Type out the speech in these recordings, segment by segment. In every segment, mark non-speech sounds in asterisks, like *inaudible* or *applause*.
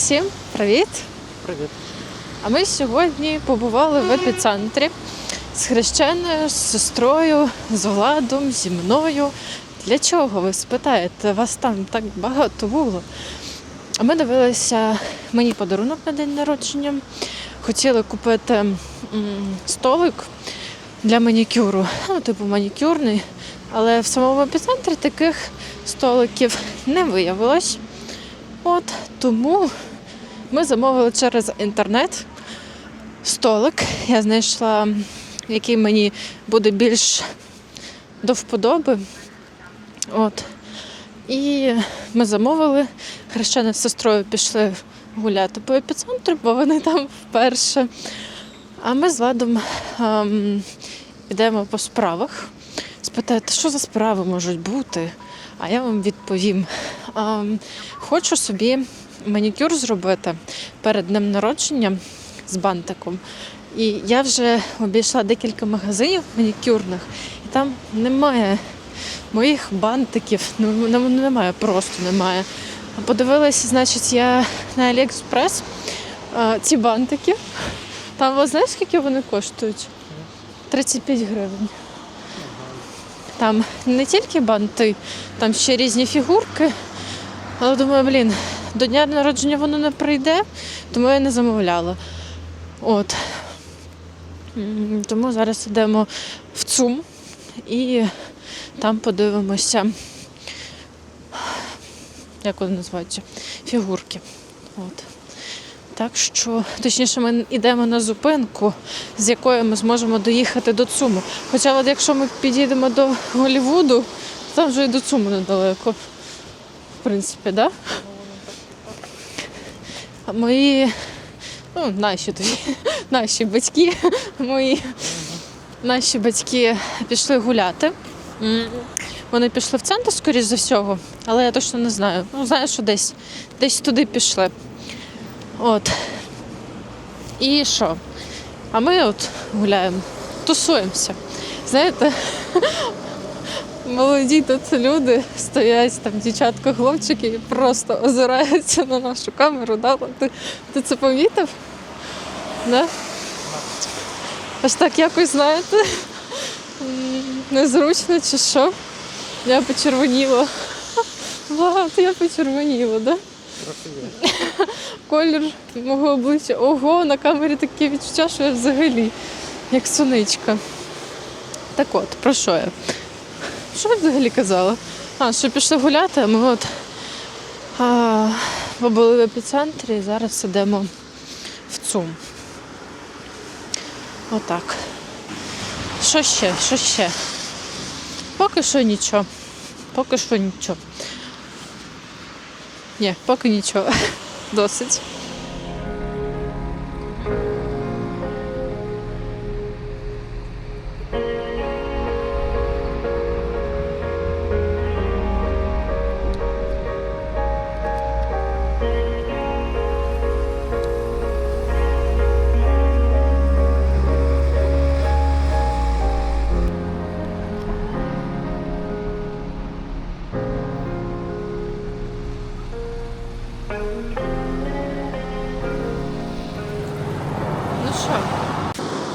Усім привіт! Привіт. А ми сьогодні побували в епіцентрі з хрещеною, з сестрою, з Владом, зі мною. Для чого ви спитаєте? Вас там так багато було. А ми дивилися мені подарунок на день народження. Хотіли купити столик для манікюру, ну, типу манікюрний. Але в самому епіцентрі таких столиків не виявилось. От тому ми замовили через інтернет столик. Я знайшла, який мені буде більш до вподоби. От. І ми замовили. Хрещена з сестрою пішли гуляти по епіцентру, бо вони там вперше. А ми з Владом ем, йдемо по справах. Спитаєте, що за справи можуть бути? А я вам відповім. Ем, хочу собі манікюр зробити перед днем народження з бантиком. І я вже обійшла декілька магазинів манікюрних, і там немає моїх бантиків. Ну, ну, немає, просто немає. Подивилася, значить, я на е, ці бантики. Там, ви знаєте, скільки вони коштують? 35 гривень. Там не тільки банти, там ще різні фігурки. Але думаю, блін, до дня народження воно не прийде, тому я не замовляла. От. Тому зараз йдемо в ЦУМ і там подивимося, як вони називаються, фігурки. От. Так що, точніше, ми йдемо на зупинку, з якої ми зможемо доїхати до ЦУМу. Хоча, от якщо ми підійдемо до Голлівуду, то там вже і до ЦУМу недалеко. В принципі, так? Да? Мої, ну, наші тоді, *laughs* наші батьки, мої наші батьки пішли гуляти. Вони пішли в центр, скоріш за всього, але я точно не знаю. Ну, знаю, що десь, десь туди пішли. От. І що? А ми от гуляємо, тусуємося. Знаєте, *laughs* молоді тут люди стоять, там дівчатка, хлопчики, і просто озираються на нашу камеру. Да? Ти, ти це помітив? Да? Аж так якось, знаєте, незручно чи що. Я почервоніла. Влад, я почервоніла, да? Колір мого обличчя. Ого, на камері таке відчуття, що я взагалі як соничка. Так от, про що я? Що я взагалі казала? А, що пішли гуляти, ми от а, побули в епіцентрі і зараз сидимо в ЦУМ. Отак. Що ще? Що ще? Поки що нічого. Поки що нічого. Ні, поки нічого. *laughs* Досить.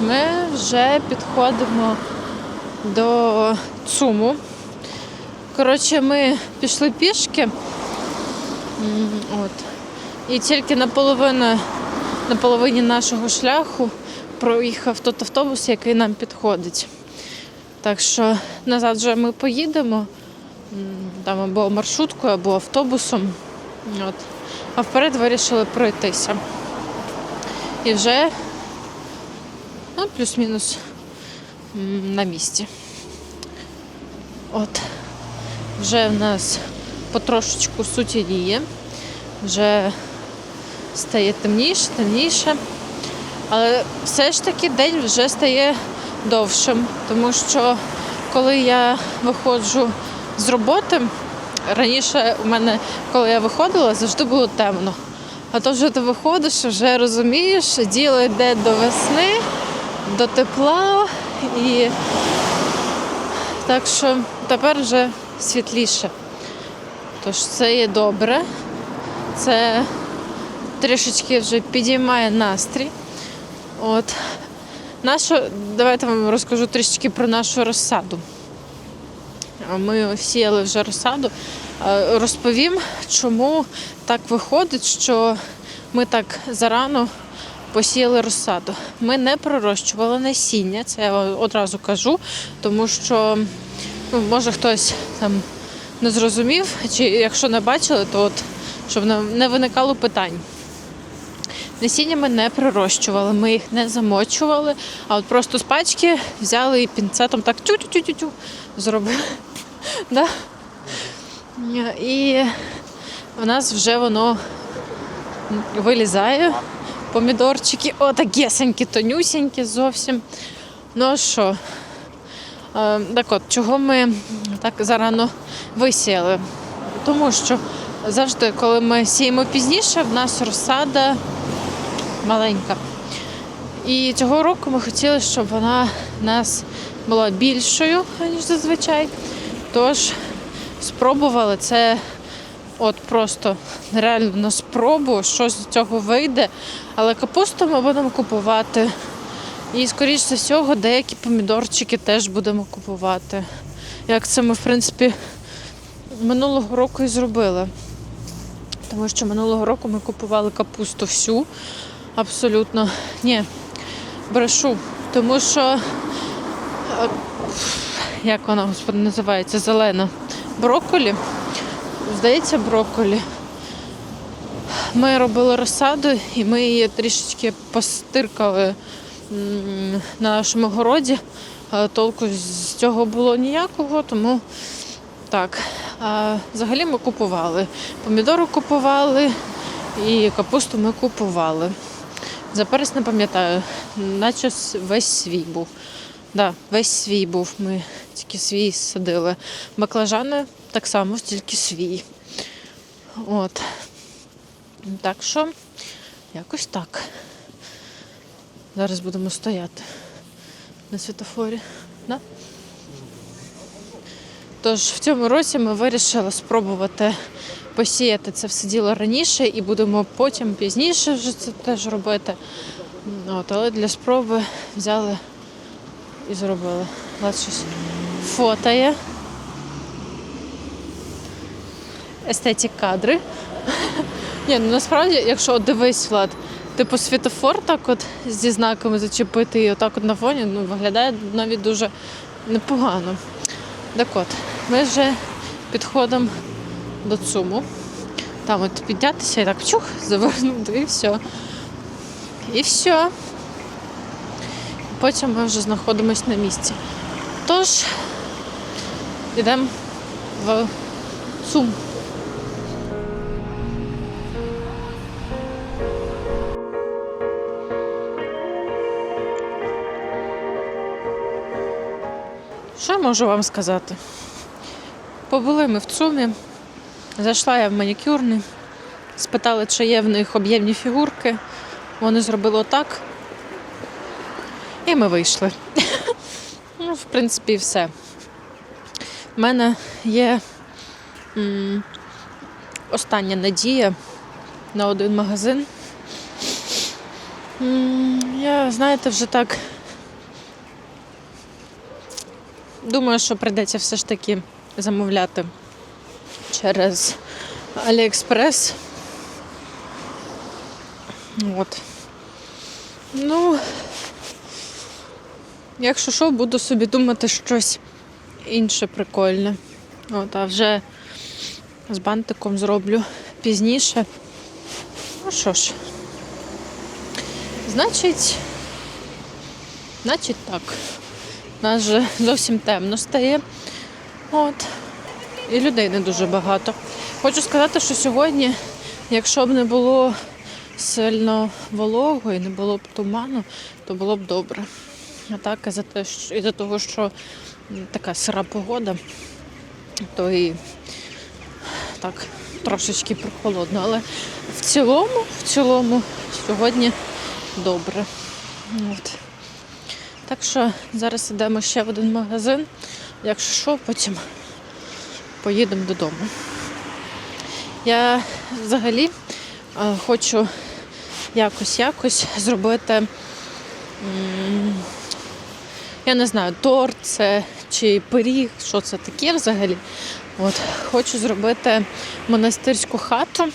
Ми вже підходимо до ЦУМу. Коротше, ми пішли пішки. От. І тільки наполовину, на половині нашого шляху проїхав тот автобус, який нам підходить. Так що назад вже ми поїдемо там або маршруткою, або автобусом. От. А вперед вирішили пройтися. І вже ну, плюс-мінус на місці. От. Вже в нас потрошечку сутініє, вже стає темніше, темніше. Але все ж таки день вже стає довшим, тому що коли я виходжу з роботи, раніше у мене, коли я виходила, завжди було темно. А то вже ти виходиш, вже розумієш, діло йде до весни, до тепла і так що тепер вже світліше. Тож це є добре. Це трішечки вже підіймає настрій. От. Нашу, давайте вам розкажу трішечки про нашу розсаду. Ми сіяли вже розсаду. Розповім, чому так виходить, що ми так зарано посіяли розсаду. Ми не пророщували насіння, це я одразу кажу, тому що ну, може хтось там не зрозумів, чи якщо не бачили, то от щоб не- виникало питань. Насіння ми не пророщували, ми їх не замочували, а от просто з пачки взяли і пінцетом так тю-тю-тю-тю зробили. *laughs* Да? І в нас вже воно вилізає. Помідорчики, отакесенькі, тонюсенькі зовсім. Ну а що? Е, Так от, чого ми так зарано висіяли? Тому що завжди, коли ми сіємо пізніше, в нас розсада маленька. І цього року ми хотіли, щоб вона в нас була більшою, ніж зазвичай. Тож спробували це от просто реально на спробу, що з цього вийде. Але капусту ми будемо купувати. І, скоріш за всього, деякі помідорчики теж будемо купувати. Як це ми, в принципі, минулого року і зробили. Тому що минулого року ми купували капусту всю. Абсолютно. Ні, брешу. Тому що, е, як вона, господи, називається, зелена. Брокколі. Здається, брокколі. Ми робили розсаду і ми її трішечки постиркали на нашому городі. Толку з цього було ніякого, тому так. А взагалі ми купували. Помідори купували і капусту ми купували. За не пам'ятаю, наче весь свій був. Да, весь свій був. Ми тільки свій садили. Баклажани так само, тільки свій. От. Так що, якось так. Зараз будемо стояти на світофорі. Да? Тож в цьому році ми вирішили спробувати посіяти це все діло раніше і будемо потім пізніше вже це теж робити. От, але для спроби взяли і зробили. Влад щось фотає. Естетик кадри. Ні, ну насправді, якщо дивись, Влад, типу світофор так от зі знаками зачепити і отак от на фоні, ну виглядає навіть дуже непогано. Так от, ми вже підходимо до ЦУМу. Там от піднятися і так чух, завернути і все. І все. Потім ми вже знаходимося на місці. Тож, йдемо в ЦУМ. Можу вам сказати? Побули ми в ЦУМі, зайшла я в манікюрний, спитали, чи є в них об'ємні фігурки. Вони зробили отак. І ми вийшли. *laughs* Ну, в принципі, все. У мене є м, остання надія на один магазин. М, Я, знаєте, вже так Думаю, що прийдеться все ж таки замовляти через Аліекспрес. От. Ну, якщо що, буду собі думати щось інше прикольне. От, а вже з бантиком зроблю пізніше. Ну що ж, значить, значить так. У нас вже зовсім темно стає. От. І людей не дуже багато. Хочу сказати, що сьогодні, якщо б не було сильно волого і не було б туману, то було б добре. А так, за те, що, і за того, що така сира погода, то і так трошечки прохолодно. Але в цілому, в цілому, сьогодні добре. От. Так що зараз йдемо ще в один магазин. Якщо що, потім поїдемо додому. Я взагалі е, хочу якось якось зробити. Я не знаю, торт це чи пиріг, що це таке взагалі. От, хочу зробити монастирську хату.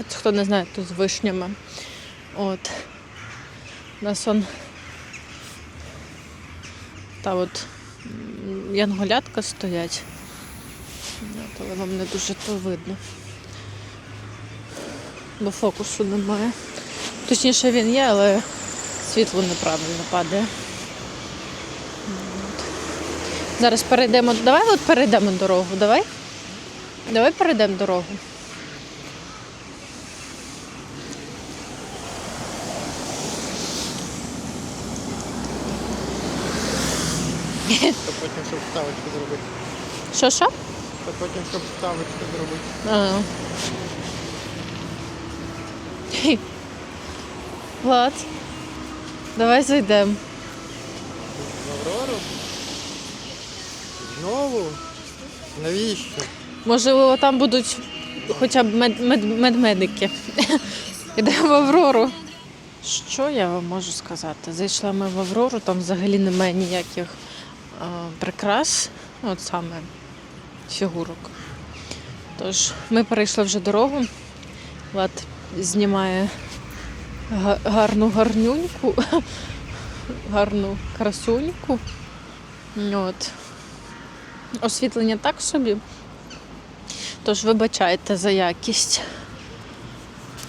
От хто не знає, то з вишнями. От. У нас он та от янголятка стоять. От, але вам не дуже то видно. Бо фокусу немає. Точніше він є, але світло неправильно падає. От. Зараз перейдемо. Давай от перейдемо дорогу, давай. Давай перейдемо дорогу. То потім, щоб ставочку зробити. Що що? То потім, щоб ставочку зробити. А. Хі. Влад, давай зайдемо. В Аврору? Знову? Навіщо? Можливо, там будуть хоча б мед, мед, медмедики. Йдемо в Аврору. Що я вам можу сказати? Зайшла ми в Аврору, там взагалі немає ніяких прикрас, от саме фігурок. Тож ми перейшли вже дорогу. Влад знімає гарну гарнюньку, *laughs* гарну красуньку. От. Освітлення так собі. Тож вибачайте за якість.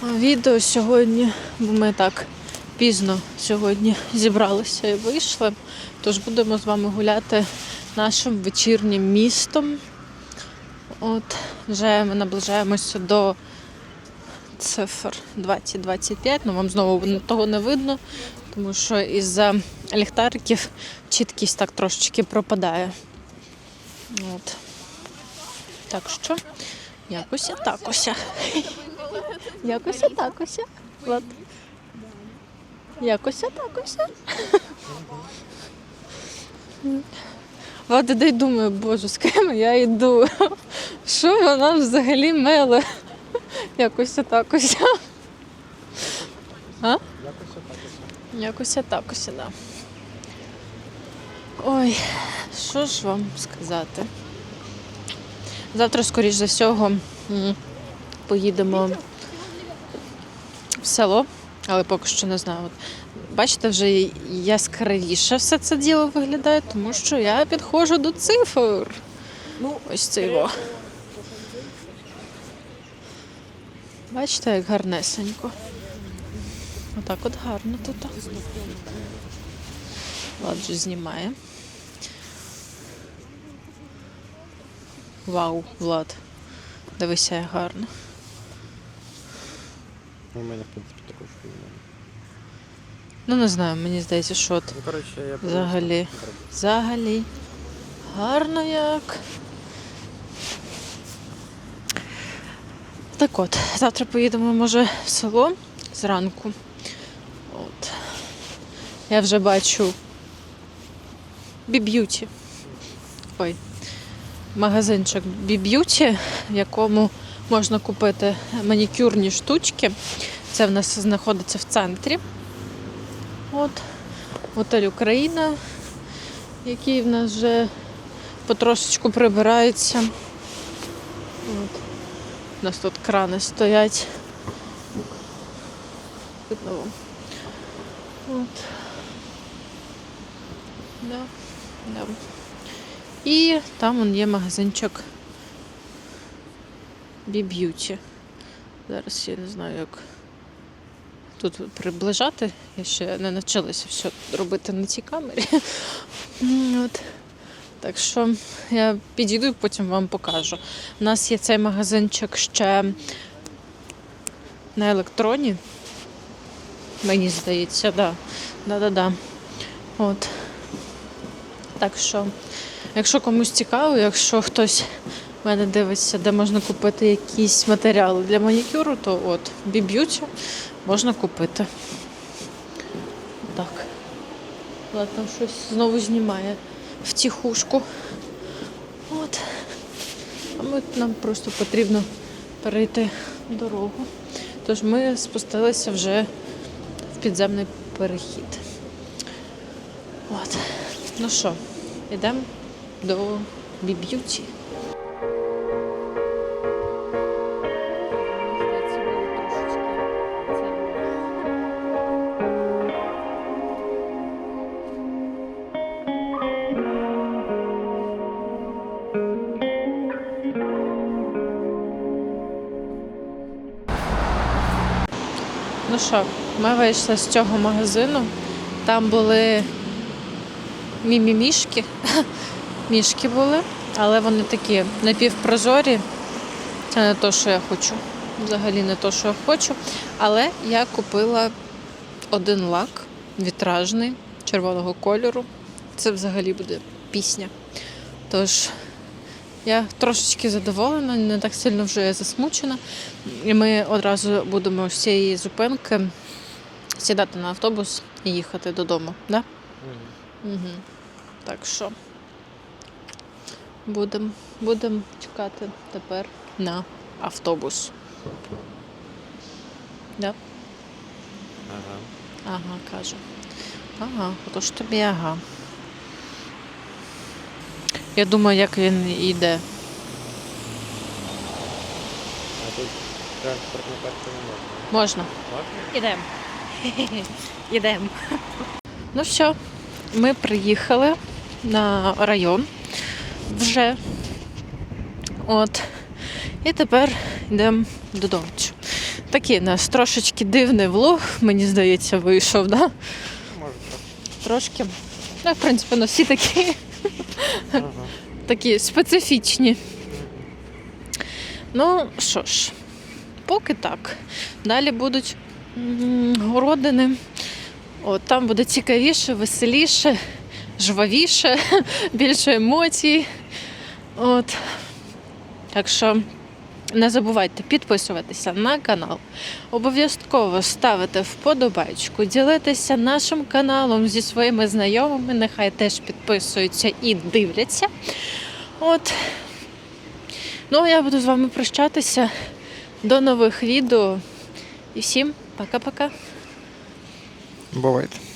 Відео сьогодні, бо ми так пізно сьогодні зібралися і вийшли. Тож будемо з вами гуляти нашим вечірнім містом. От, вже ми наближаємося до цифр 2025. Ну, вам знову того не видно, тому що із-за ліхтариків чіткість так трошечки пропадає. От. Так що, якось так ось. Якось так ось. Якось так ось. Влад іде й думає, боже, з ким я йду. Що вона взагалі меле? Якось так ось. А? Якось отак. ось. Так да. Ой, що ж вам сказати? Завтра, скоріш за всього, поїдемо в село, але поки що не знаю. От, бачите, вже яскравіше все це діло виглядає, тому що я підходжу до цифр. Ну, ось це його. Бачите, як гарнесенько. Отак от гарно тут. Влад же знімає. Вау, Влад. Дивися, як гарно. У мене, в принципі, також немає. Ну не знаю, мені здається, що от Ну, коротше, я Взагалі. взагалі гарно як. Так от, завтра поїдемо, може, в село зранку. От. Я вже бачу біб'юті. Ой. Магазинчик біб'юті, в якому можна купити манікюрні штучки. Це в нас знаходиться в центрі. От. Готель Україна, який в нас вже потрошечку прибирається. От. У нас тут крани стоять. От. Да. Да. І там є магазинчик B-Beauty. Зараз я не знаю, як тут приближати. Я ще не навчилася все робити на цій камері. От. Так що я підійду і потім вам покажу. У нас є цей магазинчик ще на електроні. Мені здається, да. Да-да-да. От. Так що, якщо комусь цікаво, якщо хтось мене дивиться, де можна купити якісь матеріали для манікюру, то от в Біб'юті можна купити. Так. Влад там щось знову знімає втіхушку. От. А ми, нам просто потрібно перейти дорогу. Тож ми спустилися вже в підземний перехід. От. Ну що, йдемо до Біб'юті. Ну що, ми вийшли з цього магазину. Там були мімімішки. *laughs* Мішки були, але вони такі напівпрозорі. Це не те, що я хочу. Взагалі не те, що я хочу. Але я купила один лак вітражний червоного кольору. Це взагалі буде пісня. Тож я трошечки задоволена, не так сильно вже я засмучена. І ми одразу будемо з цієї зупинки сідати на автобус і їхати додому. Да? Мгм. Угу. Так що будемо будем чекати тепер на автобус. Да? Ага. Ага, каже. Ага, отож тобі ага. Я думаю, як він йде. А тут транспортну карту не можна. Можна. Можна? Ідемо. *laughs* Ідемо. Ну що, ми приїхали на район вже. От. І тепер йдемо додому. Такий у нас трошечки дивний влог, мені здається, вийшов, да? Може трохи. Трошки. Ну, в принципі, ну, всі такі. Такі специфічні. Ну, що ж, поки так. Далі будуть городини. От, там буде цікавіше, веселіше, жвавіше, *laughs* більше емоцій. От. Так що не забувайте підписуватися на канал. Обов'язково ставити вподобайку, ділитися нашим каналом зі своїми знайомими. Нехай теж підписуються і дивляться. От. Ну, а я буду з вами прощатися. До нових відео. І всім пока-пока. Бувайте.